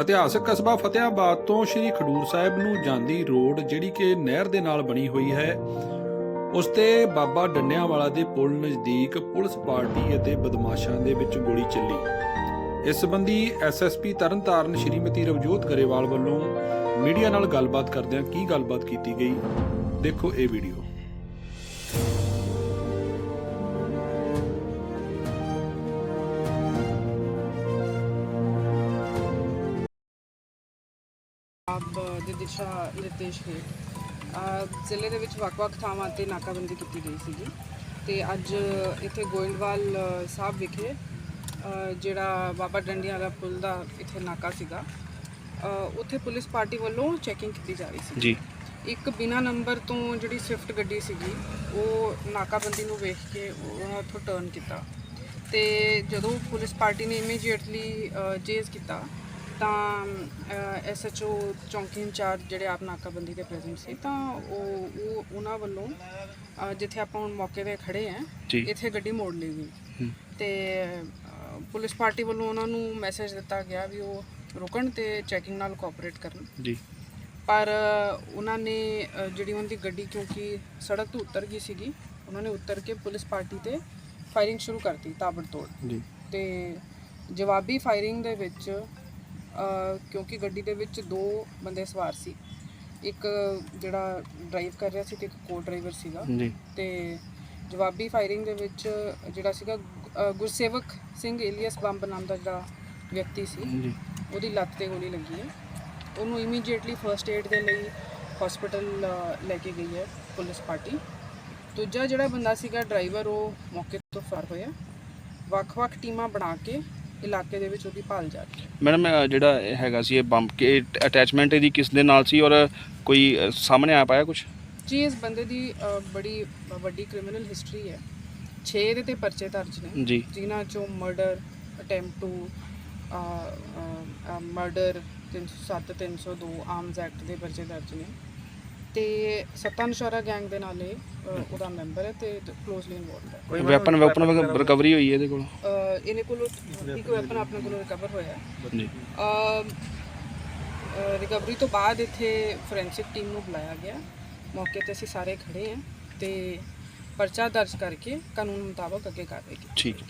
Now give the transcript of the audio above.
ਇਤਿਹਾਸਕ ਕਸਬਾ ਫਤਿਆਬਾਦ ਤੋਂ ਸ੍ਰੀ ਖਡੂਰ ਸਾਹਿਬ ਨੂੰ ਜਾਂਦੀ ਰੋਡ ਜਿਹੜੀ ਕਿ ਨਹਿਰ ਦੇ ਨਾਲ ਬਣੀ ਹੋਈ ਹੈ। ਉਸ ਤੇ ਬਾਬਾ ਡੰਡਿਆਂਵਾਲਾ ਦੇ ਪੁਲ ਨਜ਼ਦੀਕ ਪੁਲਿਸ ਪਾਰਟੀ ਅਤੇ ਬਦਮਾਸ਼ਾਂ ਦੇ ਵਿੱਚ ਗੋਲੀ ਚੱਲੀ। ਇਸ ਸੰਬੰਧੀ ਐਸਐਸਪੀ ਤਰਨਤਾਰਨ ਸ਼੍ਰੀਮਤੀ ਰਵਜੋਤ ਗਰੇਵਾਲ ਵੱਲੋਂ ਮੀਡੀਆ ਨਾਲ ਗੱਲਬਾਤ ਕਰਦਿਆਂ ਕੀ ਗੱਲਬਾਤ ਕੀਤੀ ਗਈ? ਦੇਖੋ ਇਹ ਵੀਡੀਓ। ਆਪ ਦੇ ਦਿਸ਼ਾ ਨਿਰਦੇਸ਼ ਹੇਠ ਜ਼ਿਲ੍ਹੇ ਦੇ ਵਿੱਚ ਵੱਖ-ਵੱਖ ਥਾਵਾਂ ਤੇ ਨਾਕਾਬੰਦੀ ਕੀਤੀ ਗਈ ਸੀਗੀ। ਤੇ ਅੱਜ ਇੱਥੇ ਗੋਇੰਦਵਾਲ ਸਾਹਿਬ ਵਿਖੇ ਜਿਹੜਾ ਬਾਬਾ ਡੰਡੀਆਂ ਦਾ ਪੁਲ ਦਾ ਇੱਥੇ ਨਾਕਾ ਸੀਗਾ ਉੱਥੇ ਪੁਲਿਸ ਪਾਰਟੀ ਵੱਲੋਂ ਚੈਕਿੰਗ ਕੀਤੀ ਜਾ ਰਹੀ ਸੀ। ਜੀ। ਇੱਕ ਬਿਨਾ ਨੰਬਰ ਤੋਂ ਜਿਹੜੀ ਸਵਿਫਟ ਗੱਡੀ ਸੀਗੀ ਉਹ ਨਾਕਾਬੰਦੀ ਨੂੰ ਵੇਖ ਕੇ ਉਹਨਾਂ ਉੱਥੋਂ ਟਰਨ ਕੀਤਾ। ਤੇ ਜਦੋਂ ਪੁਲਿਸ ਪਾਰਟੀ ਨੇ ਇਮੀਡੀਏਟਲੀ ਚੇਜ਼ ਕੀਤਾ ਤਾਂ ਐਸਐਚਓ ਚੌਂਕੀ ਇੰਚਾਰਜ ਜਿਹੜੇ ਆਪ ਨਾਕਾਬੰਦੀ ਦੇ ਪ੍ਰੈਜ਼ੈਂਟ ਸੀ ਤਾਂ ਉਹ ਉਹ ਉਹਨਾਂ ਵੱਲੋਂ ਅ, ਜਿੱਥੇ ਆਪਾਂ ਹੁਣ ਮੌਕੇ ਤੇ ਖੜੇ ਆਂ ਜੀ। ਇੱਥੇ ਗੱਡੀ ਮੋੜ ਲਈ ਗਈ। ਤੇ ਅ, ਪੁਲਿਸ ਪਾਰਟੀ ਵੱਲੋਂ ਉਹਨਾਂ ਨੂੰ ਮੈਸੇਜ ਦਿੱਤਾ ਗਿਆ ਵੀ ਉਹ ਰੁਕਣ ਤੇ ਚੈਕਿੰਗ ਨਾਲ ਕੋਆਪਰੇਟ ਕਰਨ। ਜੀ। ਪਰ ਉਹਨਾਂ ਨੇ ਅ, ਜਿਹੜੀ ਉਹਨਾਂ ਦੀ ਗੱਡੀ ਕਿਉਂਕਿ ਸੜਕ ਤੋਂ ਉਤਰ ਗਈ ਸੀਗੀ ਉਹਨਾਂ ਨੇ ਉਤਰ ਕੇ ਪੁਲਿਸ ਪਾਰਟੀ ਤੇ ਫਾਇਰਿੰਗ ਸ਼ੁਰੂ ਕਰਤੀ ਤਾਬੜਤੋੜ। ਜੀ। ਤੇ ਜਵਾਬੀ ਫਾਇਰਿੰਗ ਦੇ ਵਿੱਚ ਕਿਉਂਕਿ ਗੱਡੀ ਦੇ ਵਿੱਚ ਦੋ ਬੰਦੇ ਸਵਾਰ ਸੀ। ਇੱਕ ਜਿਹੜਾ ਡਰਾਈਵ ਕਰ ਰਿਹਾ ਸੀ ਤੇ ਇੱਕ ਕੋ ਡਰਾਈਵਰ ਸੀਗਾ। ਜੀ। ਤੇ ਜਵਾਬੀ ਫਾਇਰਿੰਗ ਦੇ ਵਿੱਚ ਜਿਹੜਾ ਸੀਗਾ ਅ, ਗੁਰਸੇਵਕ ਸਿੰਘ ਏਲੀਅਸ ਬੰਬ ਨਾਮ ਦਾ ਜਿਹੜਾ ਵਿਅਕਤੀ ਸੀ ਜੀ। ਉਹਦੀ ਲੱਤ ਤੇ ਗੋਲੀ ਲੱਗੀ ਹੈ। ਉਹਨੂੰ ਇਮੀਡੀਏਟਲੀ ਫਰਸਟ ਏਡ ਦੇ ਲਈ ਹਸਪੀਟਲ ਲੈ ਕੇ ਗਈ ਹੈ ਪੁਲਿਸ ਪਾਰਟੀ। ਦੂਜਾ ਜਿਹੜਾ ਬੰਦਾ ਸੀਗਾ ਡਰਾਈਵਰ ਉਹ ਮੌਕੇ ਤੋਂ ਫਰਾਰ ਹੋਇਆ। ਵੱਖ-ਵੱਖ ਟੀਮਾਂ ਬਣਾ ਕੇ ਇਲਾਕੇ ਦੇ ਵਿੱਚ ਉਹਦੀ ਭਾਲ ਜਾਰੀ ਹੈ। ਮੈਡਮ ਅ, ਜਿਹੜਾ ਇਹ ਹੈਗਾ ਸੀ ਇਹ ਬੰਬ ਕੇ ਅਟੈਚਮੈਂਟ ਇਹਦੀ ਕਿਸ ਦੇ ਨਾਲ ਸੀ ਔਰ ਕੋਈ ਅ, ਸਾਹਮਣੇ ਆ ਪਾਇਆ ਕੁਝ ਜੀ ਇਸ ਬੰਦੇ ਦੀ ਅ, ਬੜੀ ਵੱਡੀ ਕ੍ਰਿਮੀਨਲ ਹਿਸਟਰੀ ਹੈ। 6 ਦੇ ਤੇ ਪਰਚੇ ਦਰਜ ਨੇ। ਜੀ। ਜਿਨ੍ਹਾਂ ਚੋਂ murder attempt to murder 307 302 arms act ਦੇ ਪਰਚੇ ਦਰਜ ਨੇ। ਤੇ ਸੱਤਾ ਨਸ਼ਾਰਾ ਗੈਂਗ ਦੇ ਨਾਲ ਇਹ ਅ, ਉਹਦਾ ਮੈਂਬਰ ਹੈ ਤੇ ਕਲੋਜ਼ਲੀ ਇਨਵੋਲਵ ਹੈ ਵੈਪਨ ਵੈਪਨ ਰਿਕਵਰੀ ਹੋਈ ਹੈ ਇਹਦੇ ਕੋਲ? ਅ, ਇਹਨੇ ਕੋਲੋਂ ਇੱਕ ਵੈਪਨ ਆਪਣੇ ਕੋਲੋਂ ਰਿਕਵਰ ਹੋਇਆ। ਜੀ। ਰਿਕਵਰੀ ਤੋਂ ਬਾਅਦ ਇੱਥੇ ਫੋਰੈਂਸਿਕ ਟੀਮ ਨੂੰ ਬੁਲਾਇਆ ਗਿਆ। ਮੌਕੇ ਤੇ ਅਸੀਂ ਸਾਰੇ ਖੜੇ ਹਾਂ ਤੇ ਪਰਚਾ ਦਰਜ ਕਰਕੇ ਕਾਨੂੰਨ ਮੁਤਾਬਕ ਅੱਗੇ ਕਾਰਵਾਈ ਕੀਤੀ ਠੀਕ ਹੈ।